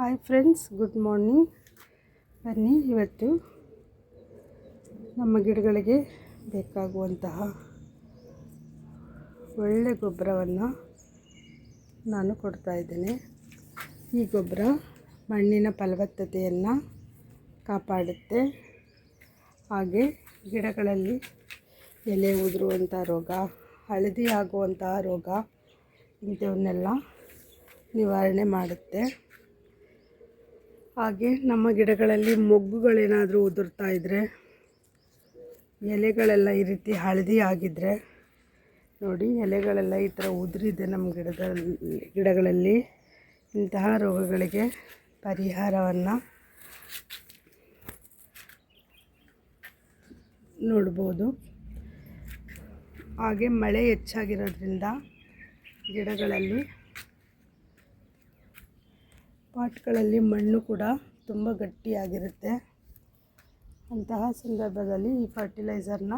Hi friends, good morning. ಬನ್ನಿ, ಇವತ್ತು ನಮ್ಮ ಗಿಡಗಳಿಗೆ ಬೇಕಾಗುವಂತಹ ಒಳ್ಳೆ ಗೊಬ್ಬರವನ್ನು ನಾನು ಕೊಡ್ತಾ ಇದ್ದೇನೆ. ಈ ಗೊಬ್ಬರ ಮಣ್ಣಿನ ಫಲವತ್ತತೆಯನ್ನು ಕಾಪಾಡುತ್ತೆ. ಹಾಗೆ ಗಿಡಗಳಲ್ಲಿ ಎಲೆ ಉದುರುವಂಥ ರೋಗ ಹಳದಿ ಆಗುವಂತಹ ರೋಗ ಇಂಥವನ್ನೆಲ್ಲ ನಿವಾರಣೆ ಮಾಡುತ್ತೆ. ಹಾಗೆ ನಮ್ಮ ಗಿಡಗಳಲ್ಲಿ ಮೊಗ್ಗುಗಳೇನಾದರೂ ಉದುರ್ತಾ ಇದ್ದರೆ ಎಲೆಗಳೆಲ್ಲ ಈ ರೀತಿ ಹಳದಿ ಆಗಿದ್ದರೆ ನೋಡಿ ಎಲೆಗಳೆಲ್ಲ ಈ ಥರ ಉದುರಿದೆ ನಮ್ಮ ಗಿಡದಲ್ಲಿ, ಗಿಡಗಳಲ್ಲಿ. ಇಂತಹ ರೋಗಗಳಿಗೆ ಪರಿಹಾರವನ್ನು ನೋಡ್ಬೋದು. ಹಾಗೆ ಮಳೆ ಹೆಚ್ಚಾಗಿರೋದ್ರಿಂದ ಗಿಡಗಳಲ್ಲಿ ಪಾಟ್ಗಳಲ್ಲಿ ಮಣ್ಣು ಕೂಡ ತುಂಬ ಗಟ್ಟಿಯಾಗಿರುತ್ತೆ. ಅಂತಹ ಸಂದರ್ಭದಲ್ಲಿ ಈ ಫರ್ಟಿಲೈಸರ್ನ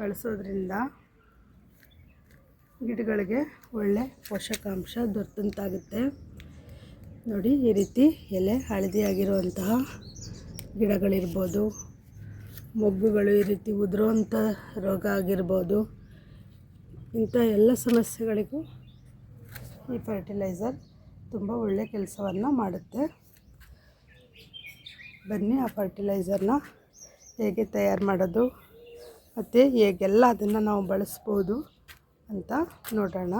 ಬಳಸೋದ್ರಿಂದ ಗಿಡಗಳಿಗೆ ಒಳ್ಳೆ ಪೋಷಕಾಂಶ ದೊರೆತಂತಾಗುತ್ತೆ. ನೋಡಿ, ಈ ರೀತಿ ಎಲೆ ಹಳದಿಯಾಗಿರುವಂತಹ ಗಿಡಗಳಿರ್ಬೋದು, ಮೊಗ್ಗುಗಳು ಈ ರೀತಿ ಉದುರುವಂಥ ರೋಗ ಆಗಿರ್ಬೋದು, ಇಂಥ ಎಲ್ಲ ಸಮಸ್ಯೆಗಳಿಗೂ ಈ ಫರ್ಟಿಲೈಸರ್ ತುಂಬ ಒಳ್ಳೆಯ ಕೆಲಸವನ್ನು ಮಾಡುತ್ತೆ. ಬನ್ನಿ ಆ ಫರ್ಟಿಲೈಸರ್ನ ಹೇಗೆ ತಯಾರು ಮಾಡೋದು, ಮತ್ತು ಹೇಗೆಲ್ಲ ಅದನ್ನು ನಾವು ಬಳಸ್ಬೋದು ಅಂತ ನೋಡೋಣ.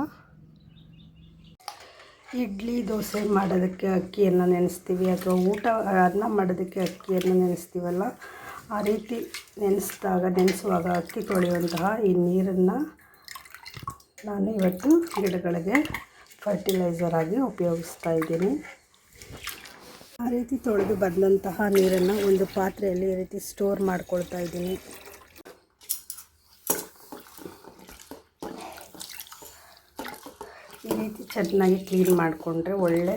ಇಡ್ಲಿ, ದೋಸೆ ಮಾಡೋದಕ್ಕೆ ಅಕ್ಕಿಯನ್ನು ನೆನೆಸ್ತೀವಿ, ಅಥವಾ ಊಟ, ಅನ್ನ ಮಾಡೋದಕ್ಕೆ ಅಕ್ಕಿಯನ್ನು ನೆನೆಸ್ತೀವಲ್ಲ, ಆ ರೀತಿ ನೆನೆಸಿದಾಗ, ನೆನೆಸುವಾಗ ಅಕ್ಕಿ ತೊಳೆಯುವಂತಹ ಈ ನೀರನ್ನು ನಾನು ಇವತ್ತು ಗಿಡಗಳಿಗೆ ಫರ್ಟಿಲೈಸರ್ ಆಗಿ ಉಪಯೋಗಿಸ್ತಾ ಇದ್ದೀನಿ. ಆ ರೀತಿ ತೊಳೆದು ಬಂದಂತಹ ನೀರನ್ನು ಒಂದು ಪಾತ್ರೆಯಲ್ಲಿ ಈ ರೀತಿ ಸ್ಟೋರ್ ಮಾಡ್ಕೊಳ್ತಾ ಇದ್ದೀನಿ. ಈ ರೀತಿ ಚೆನ್ನಾಗಿ ಕ್ಲೀನ್ ಮಾಡಿಕೊಂಡ್ರೆ ಒಳ್ಳೆ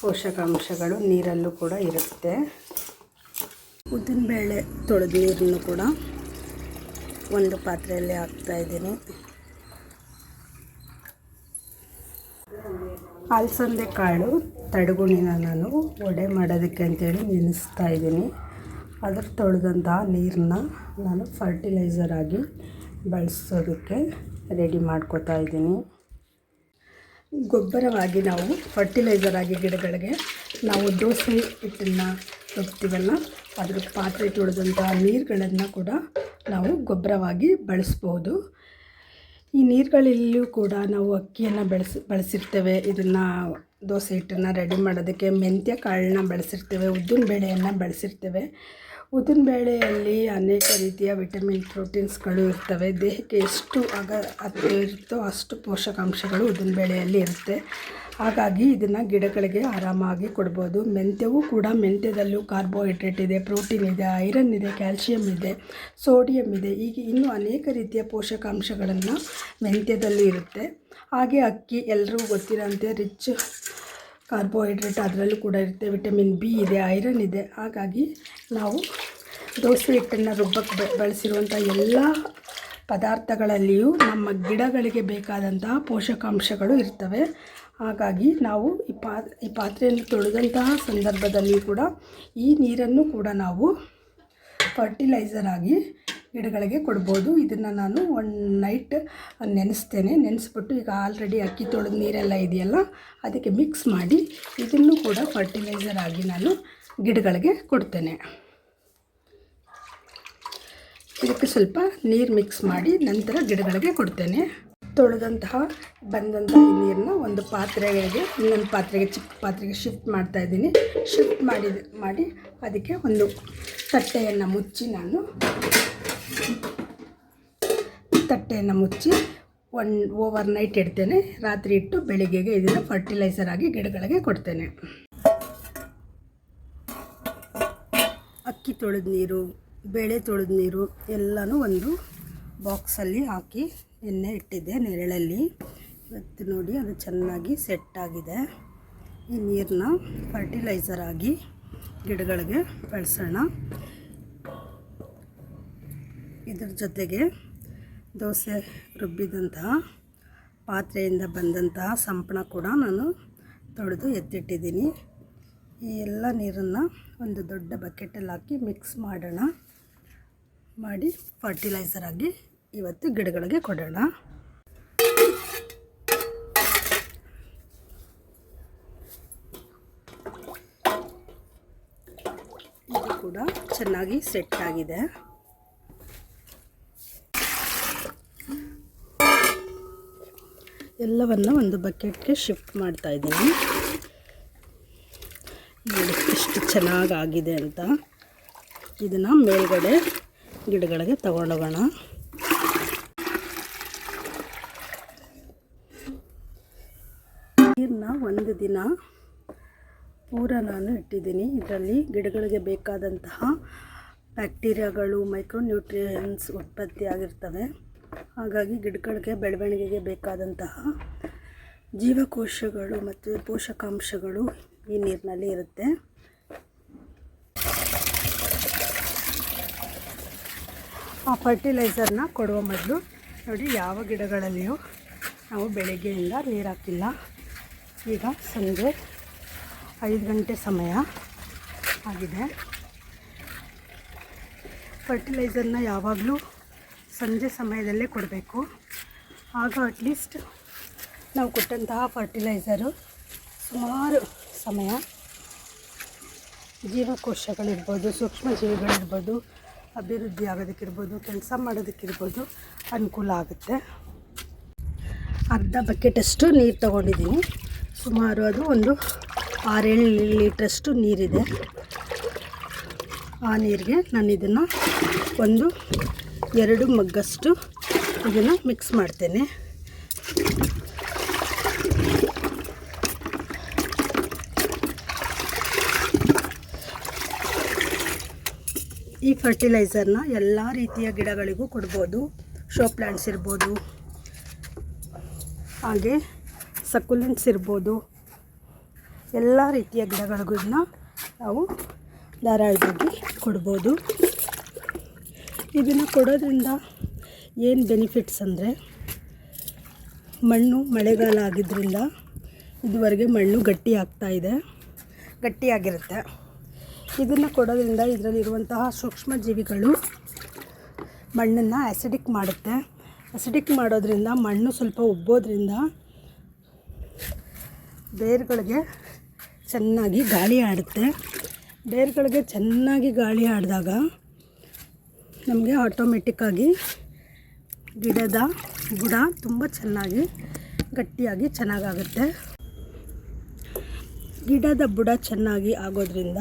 ಪೋಷಕಾಂಶಗಳು ನೀರಲ್ಲೂ ಕೂಡ ಇರುತ್ತೆ. ಉದ್ದಿನಬೇಳೆ ತೊಳೆದ ನೀರನ್ನು ಕೂಡ ಒಂದು ಪಾತ್ರೆಯಲ್ಲಿ ಹಾಕ್ತಾ ಅಲಸಂದೆ ಕಾಳು ತಡಗುಣಿನ ನಾನು ವಡೆ ಮಾಡೋದಕ್ಕೆ ಅಂತೇಳಿ ನೆನೆಸ್ತಾ ಇದ್ದೀನಿ. ಅದ್ರ ತೊಳೆದಂತಹ ನೀರನ್ನ ನಾನು ಫರ್ಟಿಲೈಸರ್ ಆಗಿ ಬಳಸೋದಕ್ಕೆ ರೆಡಿ ಮಾಡ್ಕೋತಾ ಇದ್ದೀನಿ. ಗೊಬ್ಬರವಾಗಿ ನಾವು ಫರ್ಟಿಲೈಸರ್ ಆಗಿ ಗಿಡಗಳಿಗೆ ನಾವು ದೋಸೆ ಹಿಟ್ಟನ್ನು ರುಬ್ತೀವಲ್ಲ ಅದ್ರ ಪಾತ್ರೆ ತೊಳೆದಂತಹ ನೀರುಗಳನ್ನು ಕೂಡ ನಾವು ಗೊಬ್ಬರವಾಗಿ ಬಳಸ್ಬೋದು. ಈ ನೀರುಗಳಲ್ಲಿಯೂ ಕೂಡ ನಾವು ಅಕ್ಕಿಯನ್ನು ಬೆಳೆಸಿ, ಬಳಸಿರ್ತೇವೆ. ಇದನ್ನು ದೋಸೆ ಹಿಟ್ಟನ್ನು ರೆಡಿ ಮಾಡೋದಕ್ಕೆ ಮೆಂತ್ಯ ಕಾಳನ್ನ ಬಳಸಿರ್ತೇವೆ. ಉದ್ದಿನ ಬೇಳೆಯನ್ನು ಬಳಸಿರ್ತೇವೆ. ಉದ್ದಿನ ಬೇಳೆಯಲ್ಲಿ ಅನೇಕ ರೀತಿಯ ವಿಟಮಿನ್, ಪ್ರೋಟೀನ್ಸ್ಗಳು ಇರ್ತವೆ. ದೇಹಕ್ಕೆ ಎಷ್ಟು ಅಗ ಅಗತ್ಯ ಇರುತ್ತೋ ಅಷ್ಟು ಪೋಷಕಾಂಶಗಳು ಉದ್ದಿನ ಬೇಳೆಯಲ್ಲಿ ಇರುತ್ತೆ. ಹಾಗಾಗಿ ಇದನ್ನು ಗಿಡಗಳಿಗೆ ಆರಾಮಾಗಿ ಕೊಡ್ಬೋದು. ಮೆಂತ್ಯವೂ ಕೂಡ ಮೆಂತ್ಯದಲ್ಲೂ ಕಾರ್ಬೋಹೈಡ್ರೇಟ್ ಇದೆ ಪ್ರೋಟೀನ್ ಇದೆ ಐರನ್ ಇದೆ ಕ್ಯಾಲ್ಶಿಯಂ ಇದೆ ಸೋಡಿಯಂ ಇದೆ. ಹೀಗೆ ಇನ್ನೂ ಅನೇಕ ರೀತಿಯ ಪೋಷಕಾಂಶಗಳನ್ನು ಮೆಂತ್ಯದಲ್ಲಿ ಇರುತ್ತೆ. ಹಾಗೆ ಅಕ್ಕಿ ಎಲ್ಲರೂ ಗೊತ್ತಿರೋಂತೆ ರಿಚ್ ಕಾರ್ಬೋಹೈಡ್ರೇಟ್ ಅದರಲ್ಲೂ ಕೂಡ ಇರುತ್ತೆ. ವಿಟಮಿನ್ ಬಿ ಇದೆ ಐರನ್ ಇದೆ. ಹಾಗಾಗಿ ನಾವು ದೋಸೆ ಹಿಟ್ಟನ್ನು ರುಬ್ಬಕ್ಕೆ ಬಳಸಿರುವಂಥ ಎಲ್ಲ ಪದಾರ್ಥಗಳಲ್ಲಿಯೂ ನಮ್ಮ ಗಿಡಗಳಿಗೆ ಬೇಕಾದಂತಹ ಪೋಷಕಾಂಶಗಳು ಇರ್ತವೆ. ಹಾಗಾಗಿ ನಾವು ಈ ಪಾ, ಈ ಪಾತ್ರೆಯನ್ನು ತೊಳೆದಂತಹ ಸಂದರ್ಭದಲ್ಲಿ ಕೂಡ ಈ ನೀರನ್ನು ಕೂಡ ನಾವು ಫರ್ಟಿಲೈಸರ್ ಆಗಿ ಗಿಡಗಳಿಗೆ ಕೊಡ್ಬೋದು. ಇದನ್ನು ನಾನು ಒನ್ ನೈಟ್ ನೆನೆಸ್ತೇನೆ. ನೆನೆಸ್ಬಿಟ್ಟು ಈಗ ಆಲ್ರೆಡಿ ಅಕ್ಕಿ ತೊಳೆದ ನೀರೆಲ್ಲ ಇದೆಯಲ್ಲ, ಅದಕ್ಕೆ ಮಿಕ್ಸ್ ಮಾಡಿ ಇದನ್ನು ಕೂಡ ಫರ್ಟಿಲೈಸರ್ ಆಗಿ ನಾನು ಗಿಡಗಳಿಗೆ ಕೊಡ್ತೇನೆ. ಇದಕ್ಕೆ ಸ್ವಲ್ಪ ನೀರು ಮಿಕ್ಸ್ ಮಾಡಿ ನಂತರ ಗಿಡಗಳಿಗೆ ಕೊಡ್ತೇನೆ. ತೊಳೆದಂತಹ ಬಂದಂತಹ ನೀರನ್ನ ಒಂದು ಪಾತ್ರೆಗೆ, ಇನ್ನೊಂದು ಪಾತ್ರೆಗೆ, ಚಿಕ್ಕ ಪಾತ್ರೆಗೆ ಶಿಫ್ಟ್ ಮಾಡ್ತಾ ಇದ್ದೀನಿ. ಶಿಫ್ಟ್ ಮಾಡಿ ಮಾಡಿ ಅದಕ್ಕೆ ಒಂದು ತಟ್ಟೆಯನ್ನು ಮುಚ್ಚಿ ನಾನು ತಟ್ಟೆಯನ್ನು ಮುಚ್ಚಿ ಒನ್ ಓವರ್ ನೈಟ್ ಇಡ್ತೇನೆ. ರಾತ್ರಿ ಇಟ್ಟು ಬೆಳಿಗ್ಗೆಗೆ ಇದನ್ನು ಫರ್ಟಿಲೈಸರ್ ಆಗಿ ಗಿಡಗಳಿಗೆ ಕೊಡ್ತೇನೆ. ಅಕ್ಕಿ ತೊಳೆದ ನೀರು, ಬೇಳೆ ತೊಳೆದ ನೀರು ಎಲ್ಲನೂ ಒಂದು ಬಾಕ್ಸಲ್ಲಿ ಹಾಕಿ ಎಣ್ಣೆ ಇಟ್ಟಿದ್ದೆ ನೆರಳಲ್ಲಿ. ಇವತ್ತು ನೋಡಿ ಅದು ಚೆನ್ನಾಗಿ ಸೆಟ್ ಆಗಿದೆ. ಈ ನೀರನ್ನ ಫರ್ಟಿಲೈಸರ್ ಆಗಿ ಗಿಡಗಳಿಗೆ ಬಳಸೋಣ. ಇದ್ರ ಜೊತೆಗೆ ದೋಸೆ ರುಬ್ಬಿದಂತಹ ಪಾತ್ರೆಯಿಂದ ಬಂದಂತಹ ಸಂಪಣ ಕೂಡ ನಾನು ತೊಳೆದು ಎತ್ತಿಟ್ಟಿದ್ದೀನಿ. ಈ ಎಲ್ಲ ನೀರನ್ನು ಒಂದು ದೊಡ್ಡ ಬಕೆಟಲ್ಲಿ ಹಾಕಿ ಮಿಕ್ಸ್ ಮಾಡೋಣ. ಮಾಡಿ ಫರ್ಟಿಲೈಸರ್ ಆಗಿ ಇವತ್ತು ಗಿಡಗಳಿಗೆ ಕೊಡೋಣ. ಇದು ಕೂಡ ಚೆನ್ನಾಗಿ ಸೆಟ್ ಆಗಿದೆ. ಎಲ್ಲವನ್ನು ಒಂದು ಬಕೆಟ್ಗೆ ಶಿಫ್ಟ್ ಮಾಡ್ತಾ ಇದ್ದೀನಿ. ನೋಡಿ, ಎಷ್ಟು ಚೆನ್ನಾಗಾಗಿದೆ ಅಂತ. ಇದನ್ನು ಮೇಲ್ಗಡೆ ಗಿಡಗಳಿಗೆ ತಗೊಂಡೋಗೋಣ. ನೀರನ್ನ ಒಂದು ದಿನ ಪೂರ ನಾನು ಇಟ್ಟಿದ್ದೀನಿ. ಇದರಲ್ಲಿ ಗಿಡಗಳಿಗೆ ಬೇಕಾದಂತಹ ಬ್ಯಾಕ್ಟೀರಿಯಾಗಳು ಮೈಕ್ರೋನ್ಯೂಟ್ರಿಯನ್ಸ್ ಉತ್ಪತ್ತಿ ಆಗಿರ್ತವೆ. ಹಾಗಾಗಿ ಗಿಡಗಳಿಗೆ ಬೆಳವಣಿಗೆಗೆ ಬೇಕಾದಂತಹ ಜೀವಕೋಶಗಳು ಮತ್ತು ಪೋಷಕಾಂಶಗಳು ಈ ನೀರಿನಲ್ಲಿ ಇರುತ್ತೆ. ಆ ಫರ್ಟಿಲೈಸರ್ನ ಕೊಡುವ ಮೊದಲು ನೋಡಿ ಯಾವ ಗಿಡಗಳಲ್ಲಿಯೂ ನಾವು ಬೆಳಗ್ಗೆಯಿಂದ ನೀರು ಹಾಕಿಲ್ಲ ಈಗ ಸಂಜೆ ಐದು ಗಂಟೆ ಸಮಯ ಆಗಿದೆ. ಫರ್ಟಿಲೈಸರ್ನ ಯಾವಾಗಲೂ ಸಂಜೆ ಸಮಯದಲ್ಲೇ ಕೊಡಬೇಕು. ಆಗ ಅಟ್ಲೀಸ್ಟ್ ನಾವು ಕೊಟ್ಟಂತಹ ಫರ್ಟಿಲೈಸರು ಸುಮಾರು ಸಮಯ ಜೀವಕೋಶಗಳಿರ್ಬೋದು, ಸೂಕ್ಷ್ಮಜೀವಿಗಳಿರ್ಬೋದು, ಅಭಿವೃದ್ಧಿ ಆಗೋದಕ್ಕಿರ್ಬೋದು, ಕೆಲಸ ಮಾಡೋದಕ್ಕಿರ್ಬೋದು ಅನುಕೂಲ ಆಗುತ್ತೆ. ಅರ್ಧ ಬಕೆಟಷ್ಟು ನೀರು ತಗೊಂಡಿದ್ದೀನಿ. ಸುಮಾರು ಅದು ಒಂದು ಆರೇಳು ಲೀಟ್ರಷ್ಟು ನೀರಿದೆ. ಆ ನೀರಿಗೆ ನಾನು ಇದನ್ನು ಒಂದು ಎರಡು ಮಗ್ಗಷ್ಟು ಇದನ್ನು ಮಿಕ್ಸ್ ಮಾಡ್ತೇನೆ. ಈ ಫರ್ಟಿಲೈಸರ್ನ ಎಲ್ಲ ರೀತಿಯ ಗಿಡಗಳಿಗೂ ಕೊಡ್ಬೋದು. ಶೋ ಪ್ಲ್ಯಾಂಟ್ಸ್ ಇರ್ಬೋದು. ಹಾಗೆ ಸಕ್ಯುಲೆಂಟ್ಸ್ ಇರ್ಬೋದು. ಎಲ್ಲ ರೀತಿಯ ಗಿಡಗಳಿಗೂ ನಾವು ಧಾರಾಳವಾಗಿ ಕೊಡ್ಬೋದು. ಇದನ್ನು ಕೊಡೋದ್ರಿಂದ ಏನು ಬೆನಿಫಿಟ್ಸ್ ಅಂದರೆ ಮಣ್ಣು ಮಳೆಗಾಲ ಆಗಿದ್ದರಿಂದ ಇದುವರೆಗೆ ಮಣ್ಣು ಗಟ್ಟಿ ಆಗ್ತಾ ಇದೆ. ಗಟ್ಟಿಯಾಗಿರುತ್ತೆ ಇದನ್ನು ಕೊಡೋದ್ರಿಂದ ಇದರಲ್ಲಿರುವಂತಹ ಸೂಕ್ಷ್ಮ ಜೀವಿಗಳು ಮಣ್ಣನ್ನು ಆ್ಯಸಿಡಿಕ್ ಮಾಡುತ್ತೆ. ಅಸಿಡಿಕ್ ಮಾಡೋದ್ರಿಂದ ಮಣ್ಣು ಸ್ವಲ್ಪ ಉಬ್ಬೋದ್ರಿಂದ ಬೇರುಗಳಿಗೆ ಚೆನ್ನಾಗಿ ಗಾಳಿ ಆಡುತ್ತೆ. ಬೇರುಗಳಿಗೆ ಚೆನ್ನಾಗಿ ಗಾಳಿ ಆಡಿದಾಗ ನಮಗೆ ಆಟೋಮೆಟಿಕ್ಕಾಗಿ ಗಿಡದ ಬುಡ ತುಂಬ ಚೆನ್ನಾಗಿ ಗಟ್ಟಿಯಾಗಿ ಚೆನ್ನಾಗಾಗುತ್ತೆ. ಗಿಡದ ಬುಡ ಚೆನ್ನಾಗಿ ಆಗೋದ್ರಿಂದ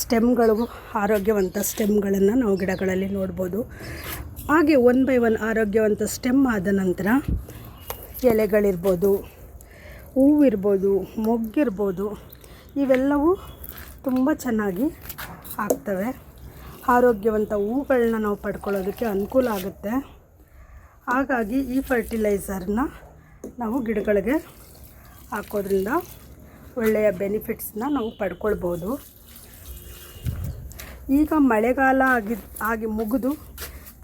ಸ್ಟೆಮ್ಗಳು, ಆರೋಗ್ಯವಂತ ಸ್ಟೆಮ್ಗಳನ್ನು ನಾವು ಗಿಡಗಳಲ್ಲಿ ನೋಡ್ಬೋದು. ಹಾಗೆ ಒನ್ ಬೈ ಒನ್ ಆರೋಗ್ಯವಂತ ಸ್ಟೆಮ್ ಆದ ನಂತರ ಎಲೆಗಳಿರ್ಬೋದು ಹೂವಿರ್ಬೋದು, ಮೊಗ್ಗಿರ್ಬೋದು, ಇವೆಲ್ಲವೂ ತುಂಬ ಚೆನ್ನಾಗಿ ಆಗ್ತವೆ. ಆರೋಗ್ಯವಂತ ಹೂಗಳನ್ನ ನಾವು ಪಡ್ಕೊಳ್ಳೋದಕ್ಕೆ ಅನುಕೂಲ ಆಗುತ್ತೆ. ಹಾಗಾಗಿ ಈ ಫರ್ಟಿಲೈಸರ್ನ ನಾವು ಗಿಡಗಳಿಗೆ ಹಾಕೋದ್ರಿಂದ ಒಳ್ಳೆಯ ಬೆನಿಫಿಟ್ಸ್ನ ನಾವು ಪಡ್ಕೊಳ್ಬೋದು. ಈಗ ಮಳೆಗಾಲ ಆಗಿ ಆಗಿ ಮುಗಿದು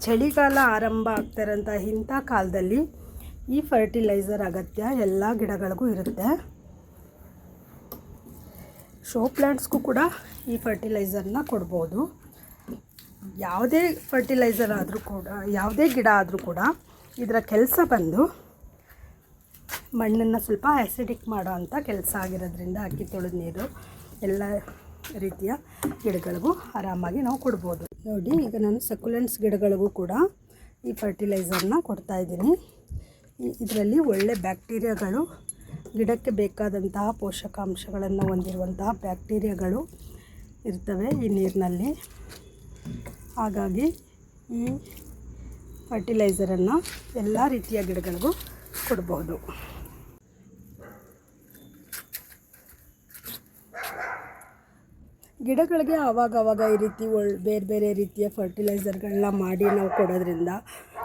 ಚಳಿಗಾಲ ಆರಂಭ ಆಗ್ತಾರಂಥ ಇಂಥ ಕಾಲದಲ್ಲಿ ಈ ಫರ್ಟಿಲೈಸರ್ ಅಗತ್ಯ ಎಲ್ಲ ಗಿಡಗಳಿಗೂ ಇರುತ್ತೆ. ಶೋ ಪ್ಲ್ಯಾಂಟ್ಸ್ಗೂ ಕೂಡ ಈ ಫರ್ಟಿಲೈಸರ್ನ ಕೊಡ್ಬೋದು. ಯಾವುದೇ ಫರ್ಟಿಲೈಸರ್ ಆದರೂ ಕೂಡ, ಯಾವುದೇ ಗಿಡ ಆದರೂ ಕೂಡ ಇದರ ಕೆಲಸ ಬಂದು ಮಣ್ಣನ್ನು ಸ್ವಲ್ಪ ಆ್ಯಸಿಡಿಕ್ ಮಾಡೋ ಅಂಥ ಕೆಲಸ ಆಗಿರೋದ್ರಿಂದ ಅಕ್ಕಿ ತೊಳೆದ ನೀರು ಎಲ್ಲ ರೀತಿಯ ಗಿಡಗಳಿಗೂ ಆರಾಮಾಗಿ ನಾವು ಕೊಡ್ಬೋದು. ನೋಡಿ, ಈಗ ನಾನು ಸಕ್ಯುಲೆಂಟ್ಸ್ ಗಿಡಗಳಿಗೂ ಕೂಡ ಈ ಫರ್ಟಿಲೈಸರ್ನ ಕೊಡ್ತಾಯಿದ್ದೀನಿ ಇದರಲ್ಲಿ ಒಳ್ಳೆ ಬ್ಯಾಕ್ಟೀರಿಯಾಗಳು, ಗಿಡಕ್ಕೆ ಬೇಕಾದಂತಹ ಪೋಷಕಾಂಶಗಳನ್ನು ಹೊಂದಿರುವಂತಹ ಬ್ಯಾಕ್ಟೀರಿಯಾಗಳು ಇರ್ತವೆ ಈ ನೀರಿನಲ್ಲಿ. ಹಾಗಾಗಿ ಈ ಫರ್ಟಿಲೈಸರನ್ನು ಎಲ್ಲ ರೀತಿಯ ಗಿಡಗಳಿಗೂ ಕೊಡ್ಬೋದು. ಗಿಡಗಳಿಗೆ ಆವಾಗವಾಗ ಆವಾಗ ಈ ರೀತಿ ಒಳ್, ಬೇರೆ ಬೇರೆ ರೀತಿಯ ಫರ್ಟಿಲೈಸರ್ಗಳನ್ನ ಮಾಡಿ ನಾವು ಕೊಡೋದ್ರಿಂದ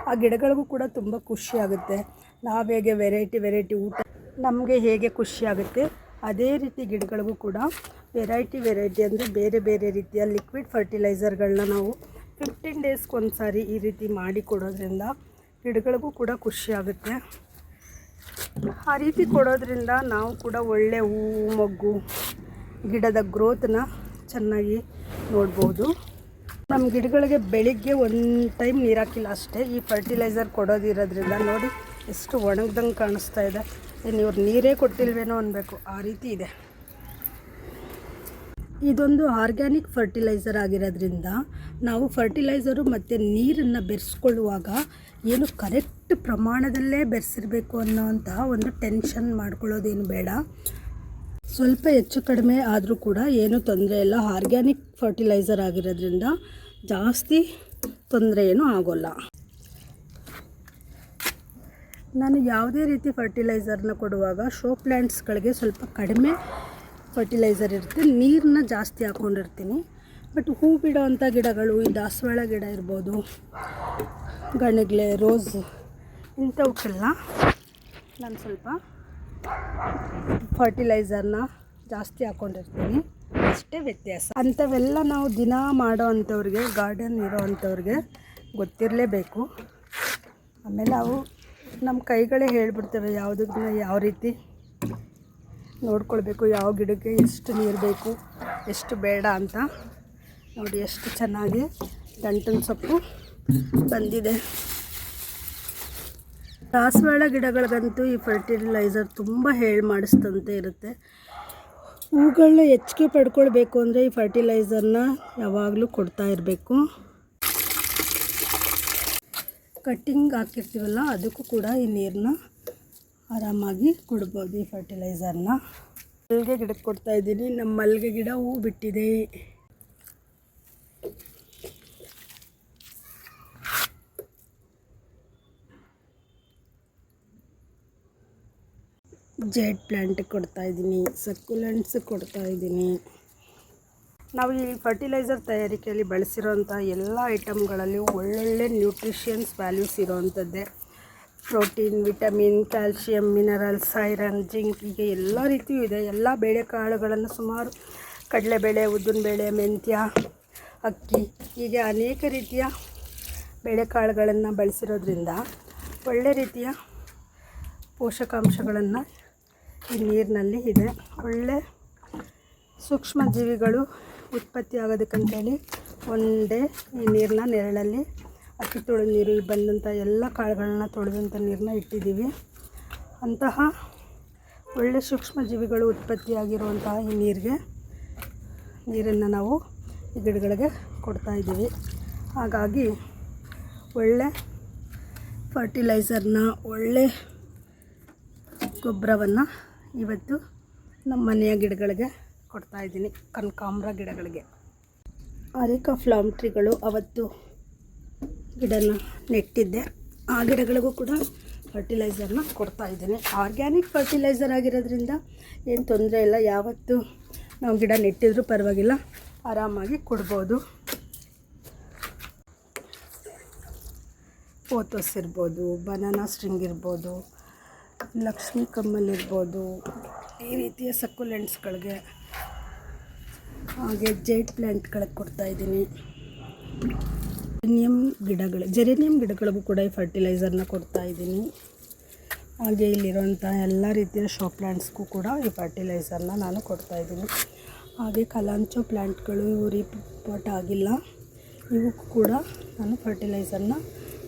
ಆ ಗಿಡಗಳಿಗೂ ಕೂಡ ತುಂಬ ಖುಷಿ ಆಗುತ್ತೆ ನಾವು ಹೇಗೆ ವೆರೈಟಿ ವೆರೈಟಿ ಊಟ ನಮಗೆ ಹೇಗೆ ಖುಷಿಯಾಗುತ್ತೆ ಅದೇ ರೀತಿ ಗಿಡಗಳಿಗೂ ಕೂಡ ವೆರೈಟಿ ವೆರೈಟಿ ಅಂದರೆ ಬೇರೆ ಬೇರೆ ರೀತಿಯ ಲಿಕ್ವಿಡ್ ಫರ್ಟಿಲೈಸರ್ಗಳನ್ನ ನಾವು ಫಿಫ್ಟೀನ್ ಡೇಸ್ಗೆ ಒಂದು ಸಾರಿ ಈ ರೀತಿ ಮಾಡಿ ಕೊಡೋದ್ರಿಂದ ಗಿಡಗಳಿಗೂ ಕೂಡ ಖುಷಿ ಆಗುತ್ತೆ. ಆ ರೀತಿ ಕೊಡೋದ್ರಿಂದ ನಾವು ಕೂಡ ಒಳ್ಳೆ ಹೂವು ಮೊಗ್ಗು, ಗಿಡದ ಗ್ರೋತ್ನ ಚೆನ್ನಾಗಿ ನೋಡ್ಬೋದು. ನಮ್ಮ ಗಿಡಗಳಿಗೆ ಬೆಳಿಗ್ಗೆ ಒಂದು ಟೈಮ್ ನೀರು ಹಾಕಿಲ್ಲ ಅಷ್ಟೇ, ಈ ಫರ್ಟಿಲೈಸರ್ ಕೊಡೋದಿರೋದ್ರಿಂದ ನೋಡಿ ಎಷ್ಟು ಒಣಗ್ದಂಗೆ ಕಾಣಿಸ್ತಾ ಇದೆ. ಇವ್ರು ನೀರೇ ಕೊಟ್ಟಿಲ್ವೇನೋ ಅನ್ನಬೇಕು ಆ ರೀತಿ ಇದೆ. ಇದೊಂದು ಆರ್ಗ್ಯಾನಿಕ್ ಫರ್ಟಿಲೈಸರ್ ಆಗಿರೋದ್ರಿಂದ ನಾವು ಫರ್ಟಿಲೈಸರು ಮತ್ತು ನೀರನ್ನು ಬೆರೆಸ್ಕೊಳ್ಳುವಾಗ ಏನು ಕರೆಕ್ಟ್ ಪ್ರಮಾಣದಲ್ಲೇ ಬೆರೆಸಿರ್ಬೇಕು ಅನ್ನೋಂತಹ ಒಂದು ಟೆನ್ಷನ್ ಮಾಡ್ಕೊಳ್ಳೋದೇನು ಬೇಡ. ಸ್ವಲ್ಪ ಹೆಚ್ಚು ಕಡಿಮೆ ಆದರೂ ಕೂಡ ಏನೂ ತೊಂದರೆ ಇಲ್ಲ. ಆರ್ಗ್ಯಾನಿಕ್ ಫರ್ಟಿಲೈಸರ್ ಆಗಿರೋದ್ರಿಂದ ಜಾಸ್ತಿ ತೊಂದರೆ ಏನೂ ಆಗೋಲ್ಲ. ನಾನು ಯಾವುದೇ ರೀತಿ ಫರ್ಟಿಲೈಸರ್ನ ಕೊಡುವಾಗ ಶೋ ಪ್ಲ್ಯಾಂಟ್ಸ್ಗಳಿಗೆ ಸ್ವಲ್ಪ ಕಡಿಮೆ ಫರ್ಟಿಲೈಸರ್ ಇರುತ್ತೆ. ನೀರನ್ನ ಜಾಸ್ತಿ ಹಾಕ್ಕೊಂಡಿರ್ತೀನಿ ಬಟ್ ಹೂ ಬಿಡೋವಂಥ ಗಿಡಗಳು, ಈ ದಾಸವಾಳ ಗಿಡ ಇರ್ಬೋದು, ಗಣಗ್ಲೆ ರೋಸ್ ಇಂಥವಕ್ಕೆಲ್ಲ ನಾನು ಸ್ವಲ್ಪ ಫರ್ಟಿಲೈಸರ್ನ ಜಾಸ್ತಿ ಹಾಕ್ಕೊಂಡಿರ್ತೀನಿ ಅಷ್ಟೇ ವ್ಯತ್ಯಾಸ. ಅಂಥವೆಲ್ಲ ನಾವು ದಿನ ಮಾಡೋ ಅಂಥವ್ರಿಗೆ ಗಾರ್ಡನ್ ಇರೋ ಅಂಥವ್ರಿಗೆ ಗೊತ್ತಿರಲೇಬೇಕು. ಆಮೇಲೆ ಅವು ನಮ್ಮ ಕೈಗಳೇ ಹೇಳ್ಬಿಡ್ತೇವೆ ಯಾವುದನ್ನ ಯಾವ ರೀತಿ. ನೋಡ್ಕೊಳ್ಬೇಕು ಯಾವ ಗಿಡಕ್ಕೆ ಎಷ್ಟು ನೀರು ಬೇಕು, ಎಷ್ಟು ಬೇಡ ಅಂತ. ನೋಡಿ ಎಷ್ಟು ಚೆನ್ನಾಗಿ ದಂಟಿನ ಸೊಪ್ಪು ಬಂದಿದೆ. ದಾಸವಾಳ ಗಿಡಗಳಿಗಂತೂ ಈ ಫರ್ಟಿಲೈಸರ್ ತುಂಬ ಹೇಳಿ ಮಾಡಿಸ್ತಂತೆ ಇರುತ್ತೆ. ಹೂಗಳನ್ನ ಹೆಚ್ಚಿಗೆ ಪಡ್ಕೊಳ್ಬೇಕು ಅಂದರೆ ಈ ಫರ್ಟಿಲೈಸರ್ನ ಯಾವಾಗಲೂ ಕೊಡ್ತಾ ಇರಬೇಕು. ಕಟ್ಟಿಂಗ್ ಹಾಕಿರ್ತೀವಲ್ಲ, ಅದಕ್ಕೂ ಕೂಡ ಈ ನೀರನ್ನ ಆರಾಮಾಗಿ ಕೊಡ್ಬೋದು ಈ ಫರ್ಟಿಲೈಸರ್ನ ಮಲ್ಲಿಗೆ ಗಿಡಕ್ಕೆ ಕೊಡ್ತಾ ಇದ್ದೀನಿ. ನಮ್ಮ ಮಲ್ಲಿಗೆ ಗಿಡ ಹೂ ಬಿಟ್ಟಿದೆ. ಜೆಡ್ ಪ್ಲ್ಯಾಂಟ್ ಕೊಡ್ತಾ ಇದ್ದೀನಿ. ಸರ್ಕ್ಯುಲೆಂಟ್ಸ್ ಕೊಡ್ತಾ ಇದ್ದೀನಿ. ನಾವು ಈ ಫರ್ಟಿಲೈಸರ್ ತಯಾರಿಕೆಯಲ್ಲಿ ಬಳಸಿರೋಂಥ ಎಲ್ಲ ಐಟಮ್ಗಳಲ್ಲಿ ಒಳ್ಳೊಳ್ಳೆ nutritions values ಇರೋವಂಥದ್ದೇ. Protein vitamin calcium minerals iron zinc ಹೀಗೆ ಎಲ್ಲ ರೀತಿಯೂ ಇದೆ. ಎಲ್ಲ ಬೇಳೆಕಾಳುಗಳನ್ನು ಸುಮಾರು ಕಡಲೆಬೇಳೆ, ಉದ್ದಿನಬೇಳೆ, ಮೆಂತ್ಯ, ಅಕ್ಕಿ ಹೀಗೆ ಅನೇಕ ರೀತಿಯ ಬೇಳೆಕಾಳುಗಳನ್ನು ಬಳಸಿರೋದ್ರಿಂದ ಒಳ್ಳೆ ರೀತಿಯ ಪೋಷಕಾಂಶಗಳನ್ನು ಈ ನೀರಿನಲ್ಲಿ ಇದೆ. ಒಳ್ಳೆ ಸೂಕ್ಷ್ಮ ಉತ್ಪತ್ತಿ ಆಗೋದಕ್ಕಂತೇಳಿ ಒಂದೇ ಈ ನೀರನ್ನ ನೆರಳಲ್ಲಿ ಅಕ್ಕಿ ತೊಳೆದ ನೀರು ಬಂದಂಥ ಎಲ್ಲ ಕಾಳುಗಳನ್ನ ತೊಳೆದಂಥ ನೀರನ್ನ ಇಟ್ಟಿದ್ದೀವಿ. ಅಂತಹ ಒಳ್ಳೆ ಸೂಕ್ಷ್ಮ ಜೀವಿಗಳು ಉತ್ಪತ್ತಿಯಾಗಿರುವಂತಹ ಈ ನೀರಿಗೆ ನೀರನ್ನು ನಾವು ಈ ಗಿಡಗಳಿಗೆ ಕೊಡ್ತಾ ಇದ್ದೀವಿ. ಹಾಗಾಗಿ ಒಳ್ಳೆ ಫರ್ಟಿಲೈಸರ್ನ ಒಳ್ಳೆ ಗೊಬ್ಬರವನ್ನು ಇವತ್ತು ನಮ್ಮ ಮನೆಯ ಗಿಡಗಳಿಗೆ ಕೊಡ್ತಾ ಇದ್ದೀನಿ ಕನಕಾಂಬ್ರ ಗಿಡಗಳಿಗೆ. ಅರೆಕ ಫ್ಲಾಮ್ ಟ್ರೀಗಳು ಅವತ್ತು ಗಿಡನ ನೆಟ್ಟಿದ್ದೆ. ಆ ಗಿಡಗಳಿಗೂ ಕೂಡ ಫರ್ಟಿಲೈಸರ್ನ ಕೊಡ್ತಾ ಇದ್ದೀನಿ. ಆರ್ಗ್ಯಾನಿಕ್ ಫರ್ಟಿಲೈಸರ್ ಆಗಿರೋದ್ರಿಂದ ಏನು ತೊಂದರೆ ಇಲ್ಲ. ಯಾವತ್ತು ನಾವು ಗಿಡ ನೆಟ್ಟಿದ್ರೂ ಪರವಾಗಿಲ್ಲ. ಆರಾಮಾಗಿ ಕೊಡ್ಬೋದು. ಪೋತೋಸ್ ಇರ್ಬೋದು ಬನಾನಾ ಸ್ಟ್ರಿಂಗ್ ಇರ್ಬೋದು ಲಕ್ಷ್ಮಿ ಕಮ್ಮಲ್ ಇರ್ಬೋದು, ಈ ರೀತಿಯ ಸಕ್ಯುಲೆಂಟ್ಸ್ಗಳಿಗೆ ಹಾಗೆ ಜೈಟ್ ಪ್ಲ್ಯಾಂಟ್ಗಳಿಗೆ ಕೊಡ್ತಾ ಇದ್ದೀನಿ. ಜೆರೇನಿಯಂ ಗಿಡಗಳು, ಜೆರೇನಿಯಂ ಗಿಡಗಳಿಗೂ ಕೂಡ ಈ ಫರ್ಟಿಲೈಸರ್ನ ಕೊಡ್ತಾ ಇದ್ದೀನಿ. ಹಾಗೆ ಇಲ್ಲಿರುವಂಥ ಎಲ್ಲ ರೀತಿಯ ಶೋ ಪ್ಲ್ಯಾಂಟ್ಸ್ಗೂ ಕೂಡ ಈ ಫರ್ಟಿಲೈಸರ್ನ ನಾನು ಕೊಡ್ತಾ ಇದ್ದೀನಿ. ಹಾಗೆ ಕಲಾಂಚೋ ಪ್ಲ್ಯಾಂಟ್ಗಳು ಇವು ರಿಪೋರ್ಟ್ ಆಗಿಲ್ಲ. ಇವಕ್ಕೂ ಕೂಡ ನಾನು ಫರ್ಟಿಲೈಸರ್ನ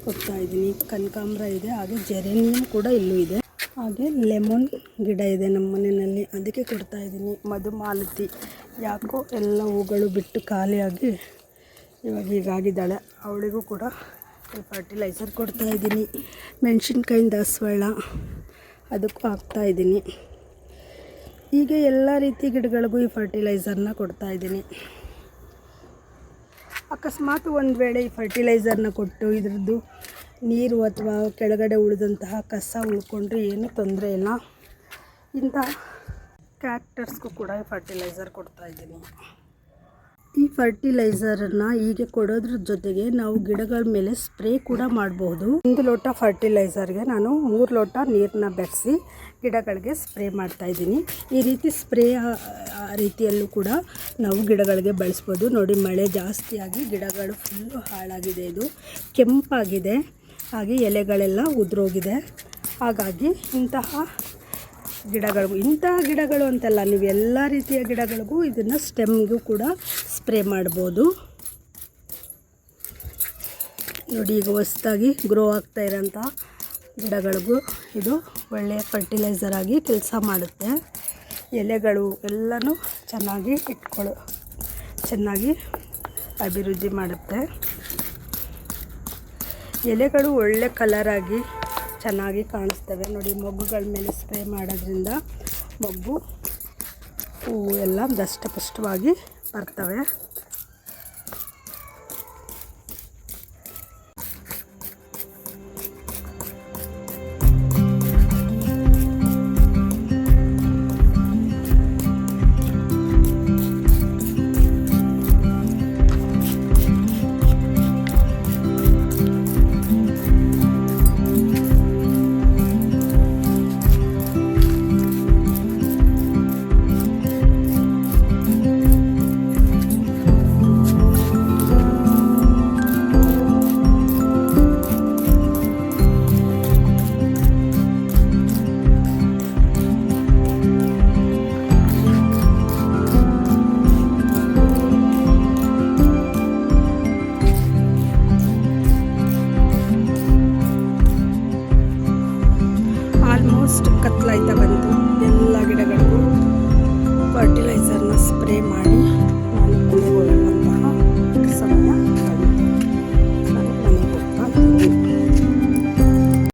ಕೊಡ್ತಾ ಇದ್ದೀನಿ. ಕನಕಾಂಬ್ರ ಇದೆ, ಹಾಗೆ ಜೆರೇನಿಯಂ ಕೂಡ ಇಲ್ಲೂ ಇದೆ. ಹಾಗೆ ಲೆಮನ್ ಗಿಡ ಇದೆ ನಮ್ಮ ಮನೆಯಲ್ಲಿ, ಅದಕ್ಕೆ ಕೊಡ್ತಾ ಇದ್ದೀನಿ. ಮಧುಮಾಲತಿ ಯಾಕೋ ಎಲ್ಲ ಹೂಗಳು ಬಿಟ್ಟು ಖಾಲಿಯಾಗಿ ಇವಾಗ ಹೀಗಾಗಿದ್ದಾಳೆ. ಅವಳಿಗೂ ಕೂಡ ಫರ್ಟಿಲೈಸರ್ ಕೊಡ್ತಾ ಇದ್ದೀನಿ. ಮೆಣಸಿನ್ಕಾಯಿನ ದಾಸವಾಳ ಅದಕ್ಕೂ ಹಾಕ್ತಾ ಇದ್ದೀನಿ. ಹೀಗೆ ಎಲ್ಲ ರೀತಿ ಗಿಡಗಳಿಗೂ ಈ ಫರ್ಟಿಲೈಸರ್ನ ಕೊಡ್ತಾ ಇದ್ದೀನಿ. ಅಕಸ್ಮಾತ್ ಒಂದು ವೇಳೆ ಈ ಫರ್ಟಿಲೈಸರ್ನ ಕೊಟ್ಟು ಇದ್ರದ್ದು ನೀರು ಅಥವಾ ಕೆಳಗಡೆ ಉಳಿದಂತಹ ಕಸ ಉಳ್ಕೊಂಡ್ರೆ ಏನೂ ತೊಂದರೆ ಇಲ್ಲ. ಇಂಥ ಕ್ಯಾಕ್ಟರ್ಸ್ಗೂ ಕೂಡ ಫರ್ಟಿಲೈಸರ್ ಕೊಡ್ತಾ ಇದ್ದೀನಿ. ಈ ಫರ್ಟಿಲೈಸರನ್ನು ಹೀಗೆ ಕೊಡೋದ್ರ ಜೊತೆಗೆ ನಾವು ಗಿಡಗಳ ಮೇಲೆ ಸ್ಪ್ರೇ ಕೂಡ ಮಾಡಬಹುದು ಒಂದು ಲೋಟ ಫರ್ಟಿಲೈಸರ್ಗೆ ನಾನು ಮೂರು ಲೋಟ ನೀರನ್ನ ಬೆರೆಸಿ ಗಿಡಗಳಿಗೆ ಸ್ಪ್ರೇ ಮಾಡ್ತಾ ಇದ್ದೀನಿ. ಈ ರೀತಿ ಸ್ಪ್ರೇ ರೀತಿಯಲ್ಲೂ ಕೂಡ ನಾವು ಗಿಡಗಳಿಗೆ ಬಳಸ್ಬೋದು. ನೋಡಿ, ಮಳೆ ಜಾಸ್ತಿಯಾಗಿ ಗಿಡಗಳು ಫುಲ್ಲು ಹಾಳಾಗಿದೆ. ಇದು ಕೆಂಪಾಗಿದೆ. ಹಾಗೆ ಎಲೆಗಳೆಲ್ಲ ಉದುರೋಗಿದೆ. ಹಾಗಾಗಿ ಇಂತಹ ಗಿಡಗಳಿಗೂ, ಇಂಥ ಗಿಡಗಳು ಅಂತಲ್ಲ, ನೀವು ಎಲ್ಲ ರೀತಿಯ ಗಿಡಗಳಿಗೂ ಇದನ್ನು ಸ್ಟೆಮ್ಗೂ ಕೂಡ ಸ್ಪ್ರೇ ಮಾಡ್ಬೋದು. ನೋಡಿ, ಈಗ ಹೊಸ್ದಾಗಿ ಗ್ರೋ ಆಗ್ತಾ ಇರೋಂಥ ಗಿಡಗಳಿಗೂ ಇದು ಒಳ್ಳೆಯ ಫರ್ಟಿಲೈಸರ್ ಆಗಿ ಕೆಲಸ ಮಾಡುತ್ತೆ. ಎಲೆಗಳು ಎಲ್ಲನೂ ಚೆನ್ನಾಗಿ ಇಟ್ಕೊಳ್ಳೋ ಚೆನ್ನಾಗಿ ಅಭಿವೃದ್ಧಿ ಮಾಡುತ್ತೆ. ಎಲೆಗಳು ಒಳ್ಳೆ ಕಲರಾಗಿ ಚೆನ್ನಾಗಿ ಕಾಣಿಸ್ತವೆ. ನೋಡಿ ಮೊಗ್ಗುಗಳ ಮೇಲೆ ಸ್ಪ್ರೇ ಮಾಡೋದ್ರಿಂದ ಮೊಗ್ಗು ಹೂವು ಎಲ್ಲ ದಷ್ಟಪುಷ್ಟವಾಗಿ ಬರ್ತವೆ.